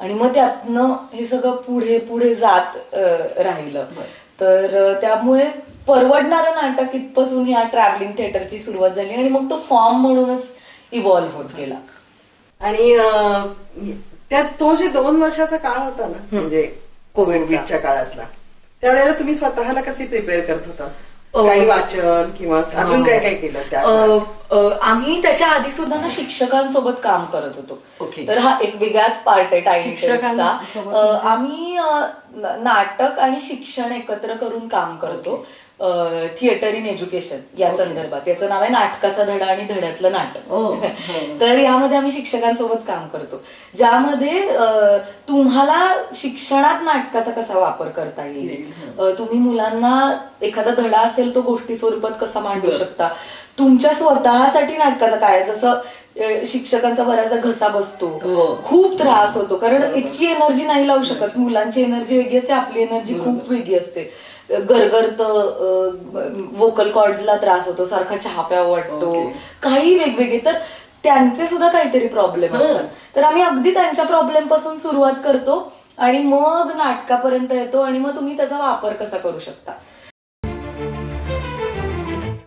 आणि मग त्यातनं हे सगळं पुढे पुढे जात राहिलं. तर त्यामुळे परवडणारं नाटक इथपासून या ट्रॅव्हलिंग थिएटरची सुरुवात झाली आणि मग तो फॉर्म म्हणूनच इव्हॉल्व्ह होत गेला. आणि त्यात तो जे दोन वर्षाचा काळ होता ना म्हणजे कोविडच्या काळातला त्यावेळेला तुम्ही स्वतःला कशी प्रिपेअर करत होता? काही वाचन किंवा अजून काय काय केलं त्या आम्ही त्याच्या आधी सुद्धा ना शिक्षकांसोबत काम करत होतो. ओके. तर हा एक वेगळाच पार्ट आहे शिक्षकांसोबत टेल्सचा आम्ही नाटक आणि शिक्षण एकत्र करून काम करतो. थिएटर इन एज्युकेशन या संदर्भात. याचं नाव आहे नाटकाचा धडा आणि धड्यातलं नाटक. ओ, हो. तर यामध्ये आम्ही शिक्षकांसोबत काम करतो. ज्यामध्ये तुम्हाला शिक्षणात नाटकाचा कसा वापर करता येईल? अ, तुम्ही मुलांना एखादा धडा असेल तो गोष्टी स्वरूपात कसा मांडू शकता? तुमच्या स्वतःसाठी नाटकाचा काय? जसं शिक्षकांचा बऱ्याचदा घसा बसतो. हो. खूप त्रास होतो. कारण इतकी एनर्जी नाही लावू शकत. मुलांची एनर्जी वेगळी असते आपली एनर्जी खूप वेगळी असते. गरगरत वोकल कॉर्ड्सला त्रास होतो सारखा चहा प्यावा वाटतो. काही वेगवेगळे. तर त्यांचे सुद्धा काहीतरी प्रॉब्लेम असतात. तर आम्ही अगदी त्यांच्या प्रॉब्लेमपासून सुरुवात करतो आणि मग नाटकापर्यंत येतो आणि मग तुम्ही त्याचा वापर कसा करू शकता.